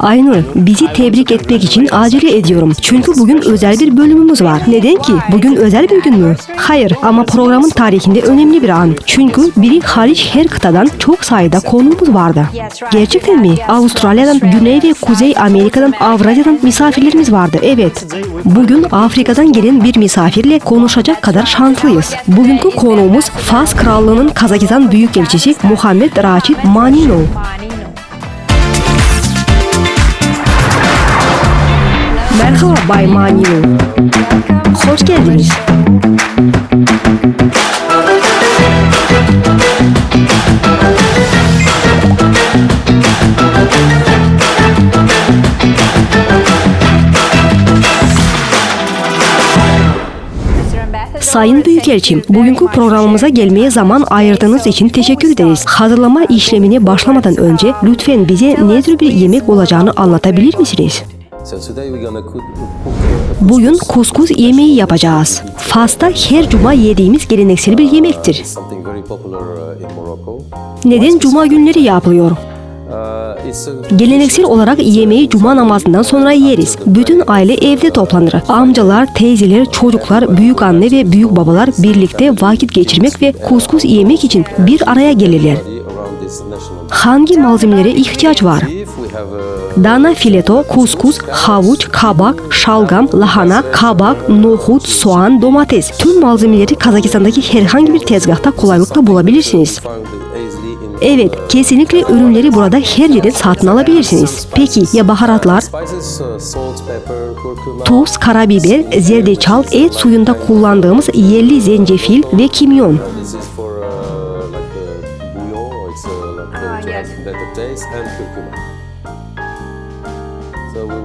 Aynur, bizi tebrik etmek için acele ediyorum. Çünkü bugün özel bir bölümümüz var. Neden ki? Bugün özel bir gün mü? Hayır ama programın tarihinde önemli bir an. Çünkü biri hariç her kıtadan çok sayıda konuğumuz vardı. Gerçekten mi? Avustralya'dan, Güney ve Kuzey Amerika'dan, Avrasya'dan misafirlerimiz vardı. Evet. Bugün Afrika'dan gelen bir misafirle konuşacak kadar şanslıyız. Bugünkü konuğumuz Fas Krallığı'nın Kazakistan Büyükelçisi Muhammed Raşit Manino. Merhaba Bay Manino. Hoş geldiniz. Sayın Büyükelçim, bugünkü programımıza gelmeye zaman ayırdığınız için teşekkür ederiz. Hazırlama işlemine başlamadan önce lütfen bize ne tür bir yemek olacağını anlatabilir misiniz? Bugün kuskus yemeği yapacağız. Fas'ta her cuma yediğimiz geleneksel bir yemektir. uh. Neden cuma günleri yapılıyor? Uh, Geleneksel olarak yemeği cuma namazından sonra yeriz. Bütün aile evde toplanır. Amcalar, teyzeler, çocuklar, büyük anne ve büyük babalar birlikte vakit geçirmek ve kuskus yemek için bir araya gelirler. Hangi malzemelere ihtiyaç var? Dana fileto, kuskus, havuç, kabak, şalgam, lahana, kabak, nohut, soğan, domates. Tüm malzemeleri Kazakistan'daki herhangi bir tezgahta kolaylıkla bulabilirsiniz. Evet, kesinlikle ürünleri burada her yerden satın alabilirsiniz. Peki ya baharatlar? Tuz, karabiber, zerdeçal, et suyunda kullandığımız yerli zencefil ve kimyon.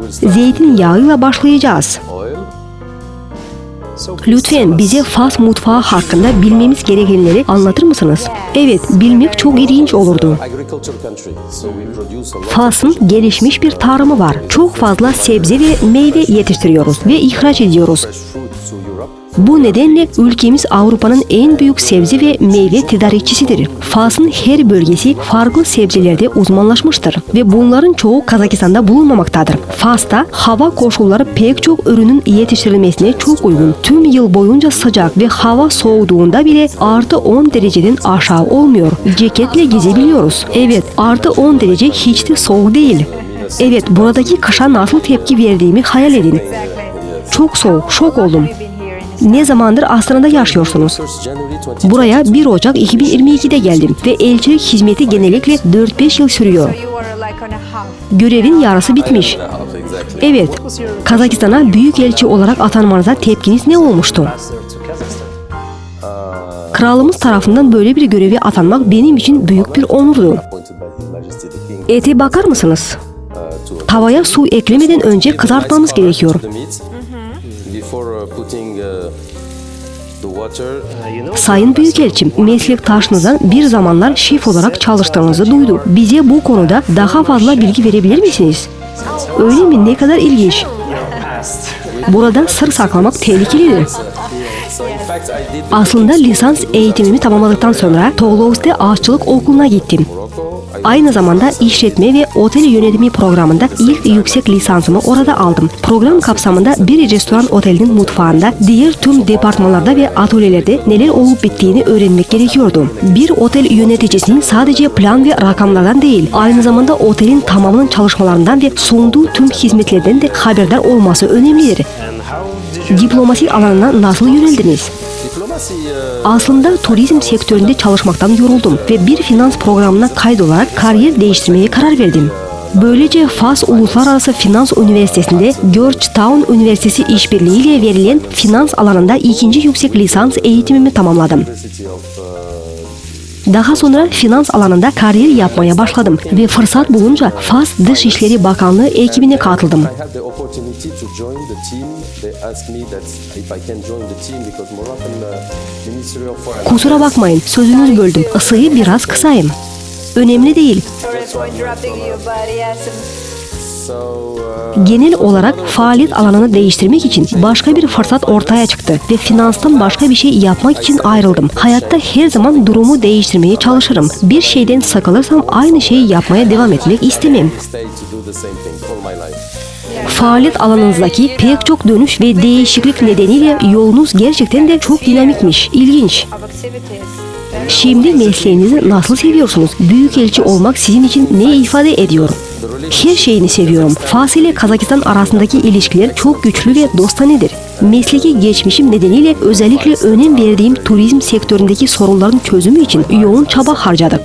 Will start Zeytinyağıyla başlayacağız. Lütfen bize Fas mutfağı hakkında bilmemiz gerekenleri anlatır mısınız? Evet, bilmek çok ilginç olurdu. Fas'ın gelişmiş bir tarımı var. Çok fazla sebze ve meyve yetiştiriyoruz ve ihraç ediyoruz. Bu nedenle ülkemiz Avrupa'nın en büyük sebze ve meyve tedarikçisidir. Fas'ın her bölgesi farklı sebzelerde uzmanlaşmıştır ve bunların çoğu Kazakistan'da bulunmamaktadır. Fas'ta hava koşulları pek çok ürünün yetiştirilmesine çok uygun. Tüm yıl boyunca sıcak ve hava soğuduğunda bile artı 10 dereceden aşağı olmuyor. Ceketle gezebiliyoruz. Evet artı 10 derece hiç de soğuk değil. Evet buradaki kışa nasıl tepki verdiğimi hayal edin. Çok soğuk, şok oldum. Ne zamandır Astana'da yaşıyorsunuz? 1st January 20. Buraya 1 Ocak 2022'de geldim ve elçilik hizmeti genellikle 4-5 yıl sürüyor. Görevin yarısı bitmiş. Evet, Kazakistan'a büyük elçi olarak atanmanıza tepkiniz ne olmuştu? Kralımız tarafından böyle bir görevi atanmak benim için büyük bir onurdu. Ete bakar mısınız? Tavaya su eklemeden önce kızartmamız gerekiyor. Sayın Büyükelçim, meslektaşınızdan bir zamanlar şef olarak çalıştığınızı duydum. Bize bu konuda daha fazla bilgi verebilir misiniz? Öyle mi? Ne kadar ilginç. Burada sır saklamak tehlikelidir. Aslında lisans eğitimimi tamamladıktan sonra Toulouse'de aşçılık okuluna gittim. Aynı zamanda işletme ve otel yönetimi programında ilk yüksek lisansımı orada aldım. Program kapsamında bir restoran otelinin mutfağında, diğer tüm departmanlarda ve atölyelerde neler olup bittiğini öğrenmek gerekiyordu. Bir otel yöneticisinin sadece plan ve rakamlardan değil, aynı zamanda otelin tamamının çalışmalarından ve sunduğu tüm hizmetlerden de haberdar olması önemlidir. Diplomasi alanına nasıl yöneldiniz? Aslında turizm sektöründe çalışmaktan yoruldum ve bir finans programına kaydolarak kariyer değiştirmeye karar verdim. Böylece Fas Uluslararası Finans Üniversitesi'nde Georgetown Üniversitesi işbirliğiyle verilen finans alanında ikinci yüksek lisans eğitimimi tamamladım. Daha sonra finans alanında kariyer yapmaya başladım ve fırsat bulunca Fas Dışişleri Bakanlığı ekibine katıldım. Kusura bakmayın sözünüzü böldüm. Isıyı biraz kısayım. Önemli değil. Genel olarak faaliyet alanını değiştirmek için başka bir fırsat ortaya çıktı ve finanstan başka bir şey yapmak için ayrıldım. Hayatta her zaman durumu değiştirmeye çalışırım. Bir şeyden sıkılırsam aynı şeyi yapmaya devam etmek istemem. Faaliyet alanınızdaki pek çok dönüş ve değişiklik nedeniyle yolunuz gerçekten de çok dinamikmiş, ilginç. Şimdi mesleğinizi nasıl seviyorsunuz? Büyükelçi olmak sizin için ne ifade ediyor? Her şeyini seviyorum. Fas ile Kazakistan arasındaki ilişkiler çok güçlü ve dostanedir. Mesleki geçmişim nedeniyle özellikle önem verdiğim turizm sektöründeki sorunların çözümü için yoğun çaba harcadım.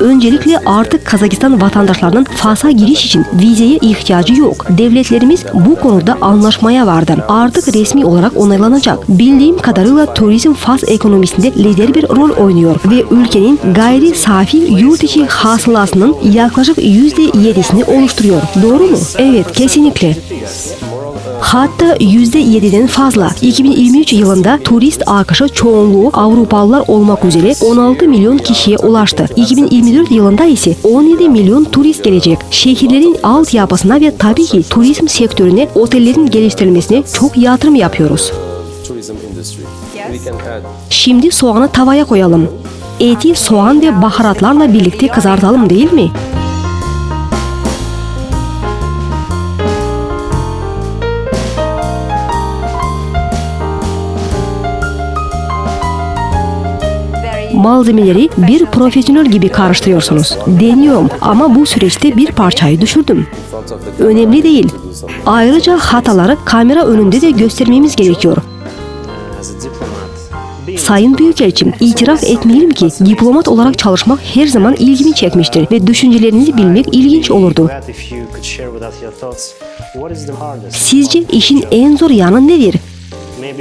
Öncelikle artık Kazakistan vatandaşlarının Fas'a giriş için vizeye ihtiyacı yok. Devletlerimiz bu konuda anlaşmaya vardı. Artık resmi olarak onaylanacak. Bildiğim kadarıyla turizm Fas ekonomisinde lider bir rol oynuyor ve ülkenin gayri safi yurt içi hasılasının yaklaşık %7'sini oluşturuyor. Doğru mu? Evet, kesinlikle. Hatta %7'den fazla. 2023 yılında turist akışı çoğunluğu Avrupalılar olmak üzere 16 milyon kişiye ulaştı. 2024 yılında ise 17 milyon turist gelecek. Şehirlerin altyapısına ve tabii ki turizm sektörüne otellerin geliştirilmesine çok yatırım yapıyoruz. Şimdi soğanı tavaya koyalım. Eti soğan ve baharatlarla birlikte kızartalım değil mi? Malzemeleri bir profesyonel gibi karıştırıyorsunuz. Deniyorum ama bu süreçte bir parçayı düşürdüm. Önemli değil. Ayrıca hataları kamera önünde de göstermemiz gerekiyor. Sayın Büyükelçim, itiraf etmeliyim ki diplomat olarak çalışmak her zaman ilgimi çekmiştir ve düşüncelerinizi bilmek ilginç olurdu. Sizce işin en zor yanı nedir?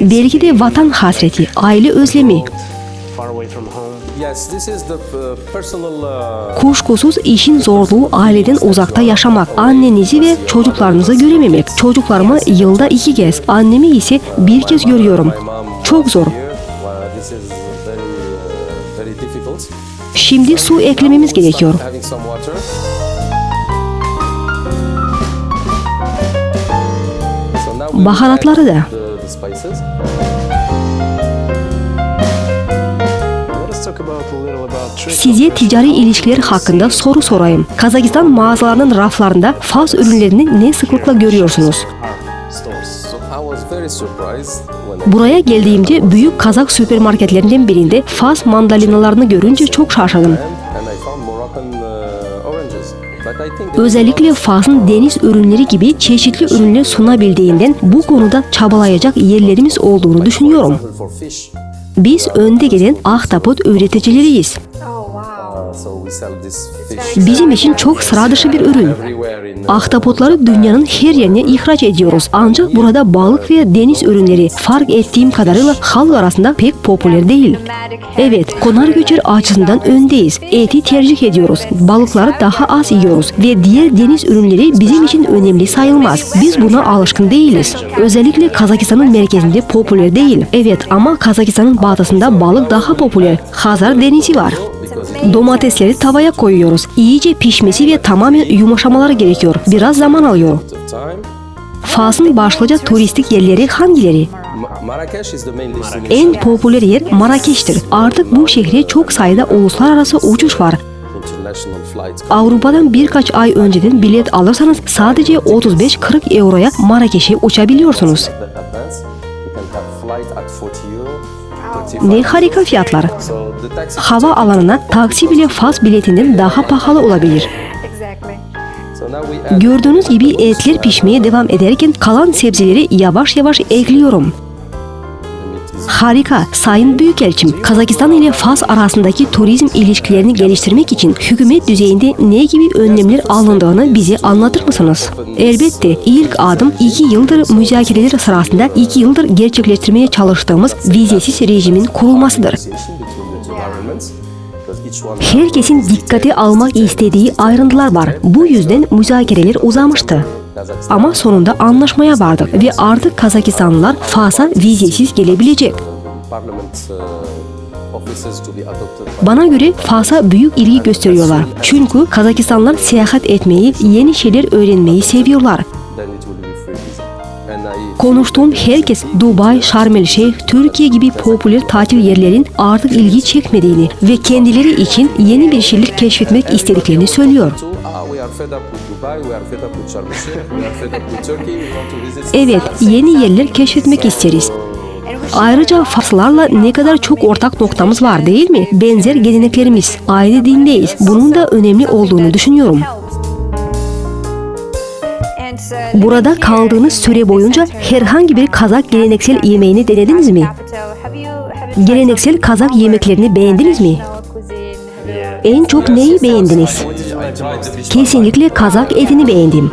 Belki de vatan hasreti, aile özlemi. Uh, uh, Kuşkusuz işin zorluğu aileden uzakta yaşamak, annenizi ve çocuklarınızı görememek. Çocuklarımı yılda iki kez, annemi ise bir kez görüyorum. Çok zor. uh. Şimdi su eklememiz gerekiyor. Baharatları da. Size ticari ilişkiler hakkında soru sorayım. Kazakistan mağazalarının raflarında Fas ürünlerini ne sıklıkla görüyorsunuz? Buraya geldiğimde büyük Kazak süpermarketlerinden birinde Fas mandalinalarını görünce çok şaşırdım. Özellikle Fas'ın deniz ürünleri gibi çeşitli ürünler sunabildiğinden bu konuda çabalayacak yerlerimiz olduğunu düşünüyorum. Biz önde gelen ahtapot üreticileriyiz. Bizim için çok sıra dışı bir ürün. uh, Ahtapotları dünyanın her yerine ihraç ediyoruz. Ancak burada balık ve deniz ürünleri fark ettiğim kadarıyla halk arasında pek popüler değil. Evet, konar göçer açısından öndeyiz. Eti tercih ediyoruz. Balıkları daha az yiyoruz ve diğer deniz ürünleri bizim için önemli sayılmaz. Biz buna alışkın değiliz. Özellikle Kazakistan'ın merkezinde popüler değil. Evet ama Kazakistan'ın batısında balık daha popüler. Hazar denizi var. Domatesleri tavaya koyuyoruz. İyice pişmesi ve tamamen yumuşamaları gerekiyor. Biraz zaman alıyor. Fas'ın başlıca turistik yerleri hangileri? En popüler yer Marrakeş'tir. Artık bu şehre çok sayıda uluslararası uçuş var. Avrupadan birkaç ay önceden bilet alırsanız sadece 35-40 euroya Marrakeş'e uçabiliyorsunuz. Euro. 35 Ne harika fiyatlar. So the taxi Hava alanına taksi bile Fas biletinden daha pahalı olabilir. Gördüğünüz gibi etler pişmeye devam ederken kalan sebzeleri yavaş yavaş ekliyorum. Harika. Sayın Büyükelçim, Kazakistan ile Fas arasındaki turizm ilişkilerini geliştirmek için hükümet düzeyinde ne gibi önlemler alındığını bize anlatır mısınız? Elbette ilk adım iki yıldır müzakereler sırasında iki yıldır gerçekleştirmeye çalıştığımız vizesiz rejimin kurulmasıdır. Herkesin dikkate almak istediği ayrıntılar var. Bu yüzden müzakereler uzamıştı. Ama sonunda anlaşmaya vardık ve artık Kazakistanlılar Fas'a vizesiz gelebilecek. Bana göre Fas'a büyük ilgi gösteriyorlar. Çünkü Kazakistanlılar seyahat etmeyi, yeni şeyler öğrenmeyi seviyorlar. Konuştuğum herkes Dubai, Şarm El Şeyh, Türkiye gibi popüler tatil yerlerin artık ilgi çekmediğini ve kendileri için yeni bir şeyler keşfetmek istediklerini söylüyor. Fed up with Dubai, we are fed up with Sharm el-Sheikh, we are fed up with Turkey, we want to visit Evet, yeni yerler keşfetmek isteriz. Ayrıca Faslarla ne kadar çok ortak noktamız var değil mi? Benzer geleneklerimiz, aile dindeyiz. Bunun da önemli olduğunu düşünüyorum. Burada kaldığınız süre boyunca herhangi bir Kazak geleneksel yemeğini denediniz mi? Geleneksel Kazak yemeklerini beğendiniz mi? En çok neyi beğendiniz? Kesinlikle Kazak etini beğendim.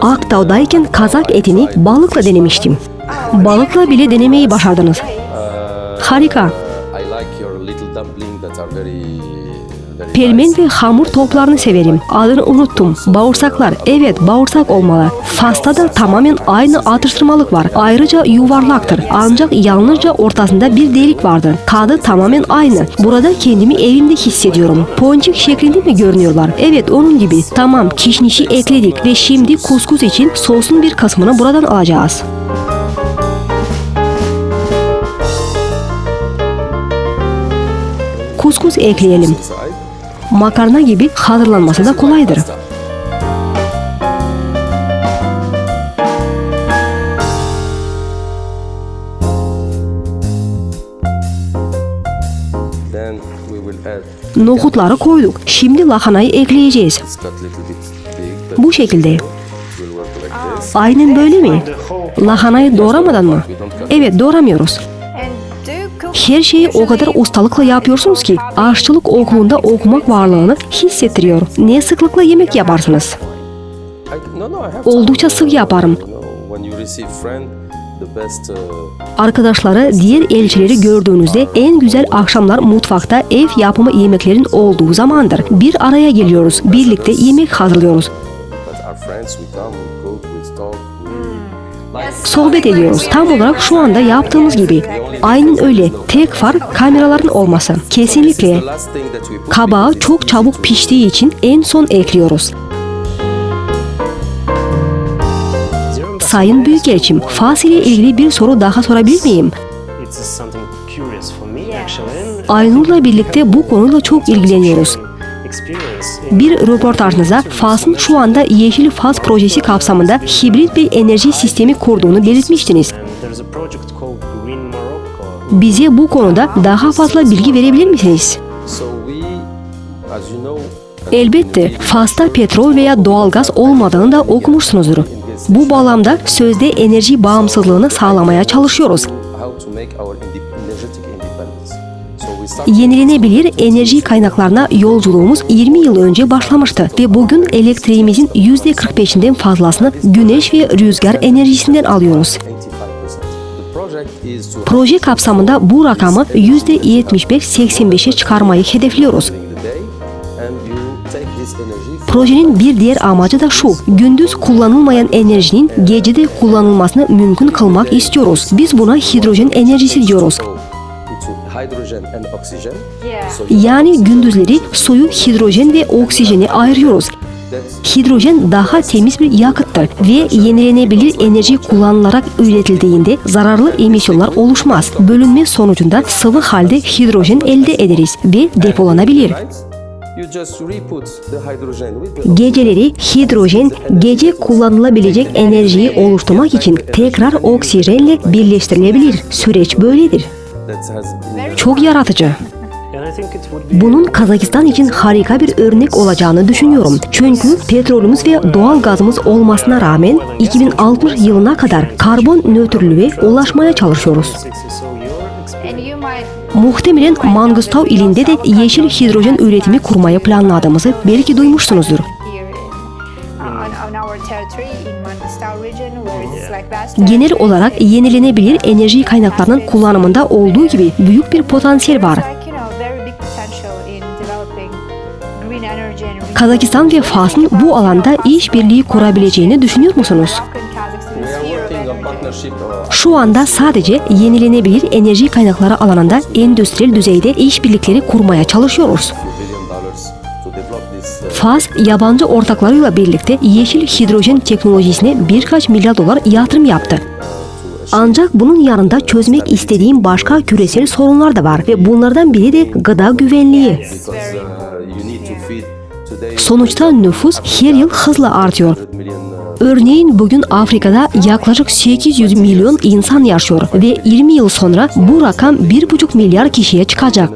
Akdağ'dayken Kazak etini balıkla denemiştim. Balıkla bile denemeyi başardınız. Harika. Nice. ve hamur toplarını severim. Adını unuttum. Bağırsaklar. Evet bağırsak olmalı. Fas'ta da tamamen aynı atıştırmalık var. Ayrıca yuvarlaktır. Ancak yalnızca ortasında bir delik vardır. Tadı tamamen aynı. Burada kendimi evimde hissediyorum. Ponçik şeklinde mi görünüyorlar? Evet onun gibi. Tamam kişnişi ekledik ve şimdi kuskus için sosun bir kısmını buradan alacağız. Kuskus ekleyelim. Makarna gibi hazırlanması da kolaydır. Nohutları koyduk. Şimdi lahanayı ekleyeceğiz. Bu şekilde. Aynen böyle mi? Lahanayı doğramadan mı? Evet doğramıyoruz. Her şeyi o kadar ustalıkla yapıyorsunuz ki aşçılık okulunda okumak varlığını hissettiriyor. Ne sıklıkla yemek yaparsınız? Oldukça sık yaparım. Arkadaşları, diğer elçileri gördüğünüzde en güzel akşamlar mutfakta ev yapımı yemeklerin olduğu zamandır. Bir araya geliyoruz, birlikte yemek hazırlıyoruz. Sohbet ediyoruz. Tam olarak şu anda yaptığımız gibi. Aynen öyle. Tek fark kameraların olması. Kesinlikle. Kabağı çok çabuk piştiği için en son ekliyoruz. Sayın Büyükelçim, Fas ile ilgili bir soru daha sorabilir miyim? Aynur'la birlikte bu konuyla çok ilgileniyoruz. Bir röportajınızda Fas'ın şu anda Yeşil Fas projesi kapsamında hibrit bir enerji sistemi kurduğunu belirtmiştiniz. Bize bu konuda daha fazla bilgi verebilir misiniz? Elbette Fas'ta petrol veya doğalgaz olmadığını da okumuşsunuzdur. Bu bağlamda sözde enerji bağımsızlığını sağlamaya çalışıyoruz. Yenilenebilir enerji kaynaklarına yolculuğumuz 20 yıl önce başlamıştı ve bugün elektriğimizin %45'inden fazlasını güneş ve rüzgar enerjisinden alıyoruz. 85%. The project is to Proje kapsamında bu rakamı %75-85'e çıkarmayı hedefliyoruz. Projenin bir diğer amacı da şu, gündüz kullanılmayan enerjinin gecede kullanılmasını mümkün kılmak istiyoruz. Biz buna hidrojen enerjisi diyoruz. Yani gündüzleri suyu hidrojen ve oksijeni ayırıyoruz. Hidrojen daha temiz bir yakıttır ve yenilenebilir enerji kullanılarak üretildiğinde zararlı emisyonlar oluşmaz. Bölünme sonucunda sıvı halde hidrojen elde ederiz ve depolanabilir. Geceleri hidrojen gece kullanılabilecek enerjiyi oluşturmak için tekrar oksijenle birleştirilebilir. Süreç böyledir. Çok yaratıcı. Bunun Kazakistan için harika bir örnek olacağını düşünüyorum. Çünkü petrolümüz ve doğal gazımız olmasına rağmen 2060 yılına kadar karbon nötrlüğe ulaşmaya çalışıyoruz. 60, so your experience And you might Muhtemelen Mangustau ilinde de yeşil hidrojen üretimi kurmayı planladığımızı belki duymuşsunuzdur. Genel olarak yenilenebilir enerji kaynaklarının kullanımında olduğu gibi büyük bir potansiyel var. Kazakistan ve Fas'ın bu alanda işbirliği kurabileceğini düşünüyor musunuz? Şu anda sadece yenilenebilir enerji kaynakları alanında endüstriyel düzeyde işbirlikleri kurmaya çalışıyoruz. Fas, yabancı ortaklarıyla birlikte yeşil hidrojen teknolojisine birkaç milyar dolar yatırım yaptı. Ancak bunun yanında çözmek istediğim başka küresel sorunlar da var ve bunlardan biri de gıda güvenliği. Sonuçta nüfus her yıl hızla artıyor. 100 million Örneğin bugün Afrika'da yaklaşık 800 milyon insan yaşıyor ve 20 yıl sonra bu rakam 1,5 milyar kişiye çıkacak.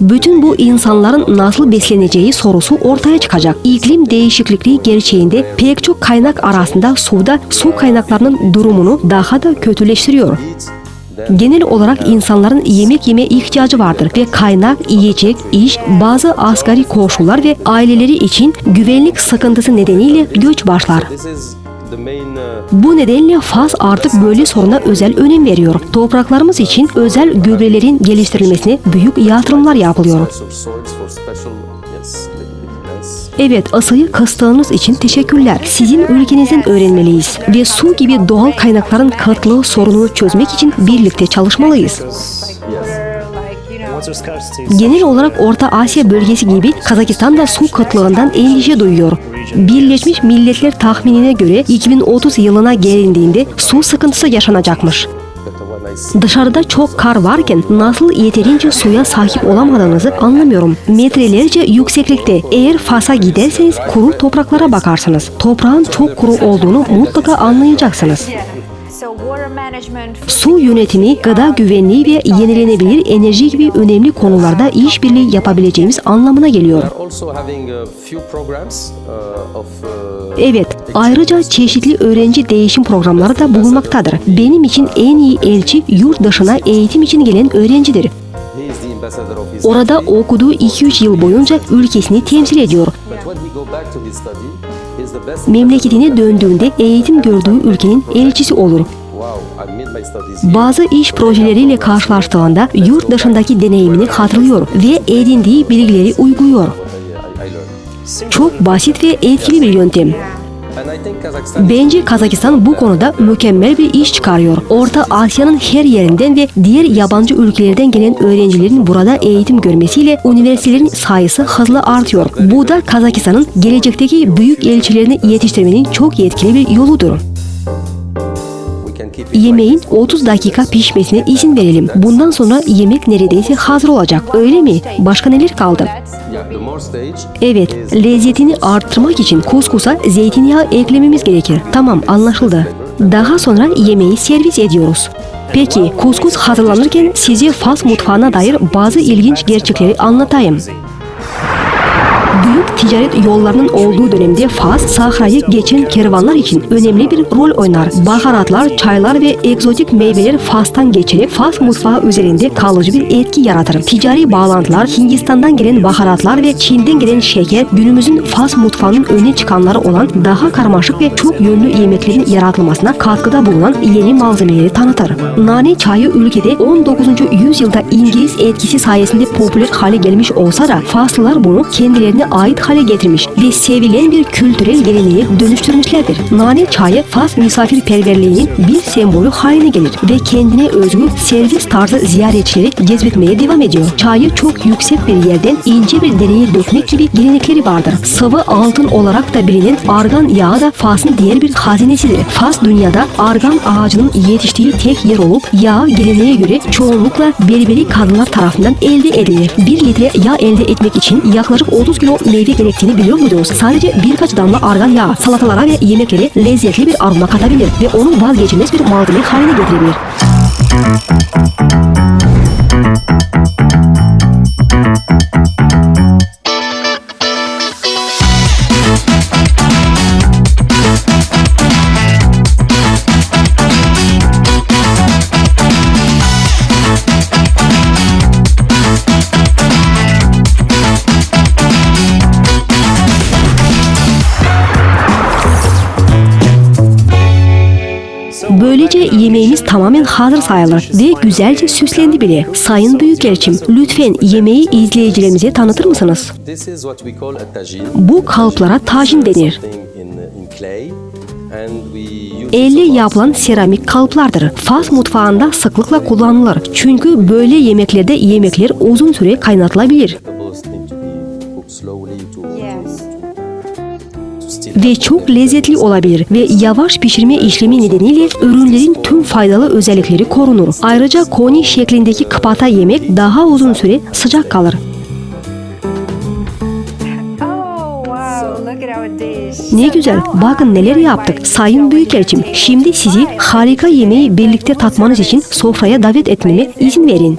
Bütün bu insanların nasıl besleneceği sorusu ortaya çıkacak. İklim değişiklikliği gerçeğinde pek çok kaynak arasında suda su kaynaklarının durumunu daha da kötüleştiriyor. Genel olarak insanların yemek yeme ihtiyacı vardır ve kaynak, yiyecek, iş, bazı asgari koşullar ve aileleri için güvenlik sıkıntısı nedeniyle göç başlar. Uh, Bu nedenle Fas artık böyle soruna özel önem veriyor. Topraklarımız için özel gübrelerin geliştirilmesine büyük yatırımlar yapılıyor. Evet, ısıyı kıstığınız için teşekkürler. Sizin ülkenizden öğrenmeliyiz ve su gibi doğal kaynakların kıtlığı sorununu çözmek için birlikte çalışmalıyız. Genel olarak Orta Asya bölgesi gibi Kazakistan da su kıtlığından endişe duyuyor. Birleşmiş Milletler tahminine göre 2030 yılına gelindiğinde su sıkıntısı yaşanacakmış. Dışarıda çok kar varken nasıl yeterince suya sahip olamadığınızı anlamıyorum. Metrelerce yükseklikte eğer Fas'a giderseniz kuru topraklara bakarsınız. Toprağın çok kuru olduğunu mutlaka anlayacaksınız. Su yönetimi, gıda güvenliği ve yenilenebilir enerji gibi önemli konularda işbirliği yapabileceğimiz anlamına geliyor. uh, uh, Evet, ayrıca çeşitli öğrenci değişim programları da bulunmaktadır. Benim için en iyi elçi yurt dışına eğitim için gelen öğrencidir. Orada okuduğu 2-3 yıl boyunca ülkesini temsil ediyor. Memleketine döndüğünde eğitim gördüğü ülkenin elçisi olur. Bazı iş projeleriyle karşılaştığında yurt dışındaki deneyimini hatırlıyor ve edindiği bilgileri uyguluyor. Çok basit ve etkili bir yöntem. Bence Kazakistan bu konuda mükemmel bir iş çıkarıyor. Orta Asya'nın her yerinden ve diğer yabancı ülkelerden gelen öğrencilerin burada eğitim görmesiyle üniversitelerin sayısı hızla artıyor. Bu da Kazakistan'ın gelecekteki büyük elçilerini yetiştirmenin çok etkili bir yoludur. Yemeğin like this. 30 dakika pişmesine izin verelim. Bundan sonra yemek neredeyse hazır olacak. Öyle mi? Başka neler kaldı? Evet, lezzetini arttırmak için kuskusa zeytinyağı eklememiz gerekir. Tamam, anlaşıldı. Daha sonra yemeği servis ediyoruz. Peki, kuskus hazırlanırken size Fas mutfağına dair bazı ilginç gerçekleri anlatayım. Ticaret yollarının olduğu dönemde Fas, Sahra'yı geçen kervanlar için önemli bir rol oynar. Baharatlar, çaylar ve egzotik meyveler Fas'tan geçerek Fas mutfağı üzerinde kalıcı bir etki yaratır. Ticari bağlantılar, Hindistan'dan gelen baharatlar ve Çin'den gelen şeker günümüzün Fas mutfağının öne çıkanları olan daha karmaşık ve çok yönlü yemeklerin yaratılmasına katkıda bulunan yeni malzemeleri tanıtır. Nane çayı ülkede 19. yüzyılda İngiliz etkisi sayesinde popüler hale gelmiş olsa da Faslılar bunu kendilerine ait hale getirmiş ve sevilen bir kültürel geleneğe dönüştürmüşlerdir. Nane çayı Fas misafirperverliğinin bir sembolü haline gelir ve kendine özgü servis tarzı ziyaretçileri cezbetmeye devam ediyor. Çayı çok yüksek bir yerden ince bir dereye dökmek gibi gelenekleri vardır. Sıvı altın olarak da bilinen argan yağı da Fas'ın diğer bir hazinesidir. Fas dünyada argan ağacının yetiştiği tek yer olup yağ geleneğe göre çoğunlukla berberi kadınlar tarafından elde edilir. 1 litre yağ elde etmek için yaklaşık 30 kilo meyve gerektiğini biliyor muydunuz? Sadece birkaç damla argan yağı salatalara ve yemeklere lezzetli bir aroma katabilir ve onu vazgeçilmez bir malzeme haline getirebilir. Yemeğimiz tamamen hazır sayılır ve güzelce süslendi bile. Sayın Büyükelçim, lütfen yemeği izleyicilerimize tanıtır mısınız? Bu kalıplara tajin denir. Elle yapılan seramik kalıplardır. Fas mutfağında sıklıkla kullanılır. Çünkü böyle yemeklerde yemekler uzun süre kaynatılabilir ve çok lezzetli olabilir ve yavaş pişirme işlemi nedeniyle ürünlerin tüm faydalı özellikleri korunur. Ayrıca koni şeklindeki kıpata yemek daha uzun süre sıcak kalır. Ne güzel, bakın neler yaptık. Sayın Büyükelçim, şimdi sizi harika yemeği birlikte tatmanız için sofraya davet etmeme izin verin.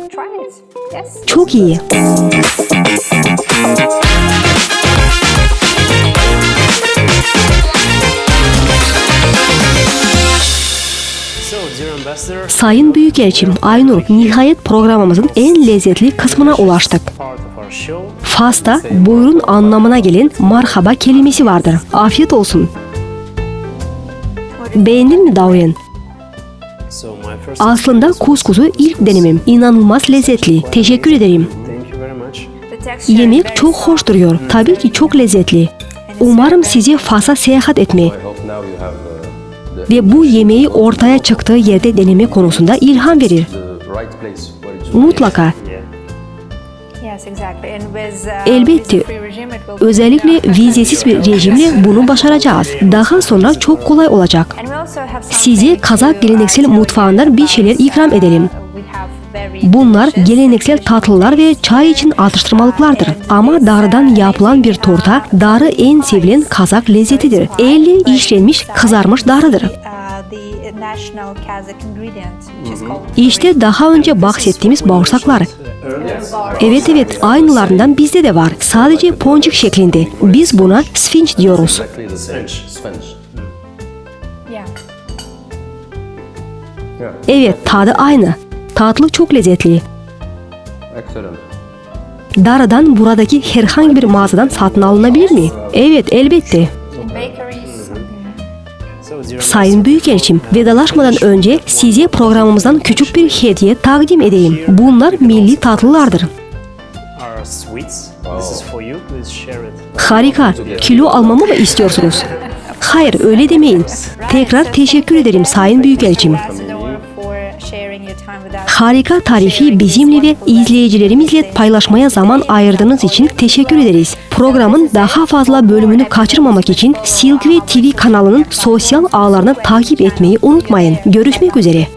Çok iyi. Sayın Büyükelçim Aynur, nihayet programımızın en lezzetli kısmına ulaştık. Fas'ta buyurun anlamına gelen marhaba kelimesi vardır. Afiyet olsun. Beğendin mi Davyen? Aslında kuskusu ilk denemem. İnanılmaz lezzetli. Teşekkür ederim. Yemek çok hoş duruyor. Tabii ki çok lezzetli. Umarım sizi Fas'a seyahat etme ve bu yemeği ortaya çıktığı yerde deneme konusunda ilham verir. Mutlaka. Uh, Elbette. Özellikle vizesiz bir rejimle bunu başaracağız. Daha sonra çok kolay olacak. Size Kazak geleneksel mutfağından bir şeyler ikram edelim. Bunlar geleneksel tatlılar ve çay için atıştırmalıklardır. Ama darıdan yapılan bir torta, darı en sevilen Kazak lezzetidir. Elle işlenmiş, kızarmış darıdır. İşte daha önce bahsettiğimiz bağırsaklar. Evet evet aynılarından bizde de var. Sadece poncuk şeklinde. Biz buna sfinç diyoruz. Evet tadı aynı. Tatlı çok lezzetli. excellent. Darıdan buradaki herhangi bir mağazadan satın alınabilir mi? Evet elbette. Sayın Büyükelçim, vedalaşmadan önce size programımızdan küçük bir hediye takdim edeyim. Bunlar milli tatlılardır. Harika. Kilo almamı mı istiyorsunuz? Hayır öyle demeyin. Tekrar teşekkür ederim Sayın Büyükelçim. Harika tarifi bizimle ve izleyicilerimizle paylaşmaya zaman ayırdığınız için teşekkür ederiz. Programın daha fazla bölümünü kaçırmamak için Silkway TV kanalının sosyal ağlarını takip etmeyi unutmayın. Görüşmek üzere.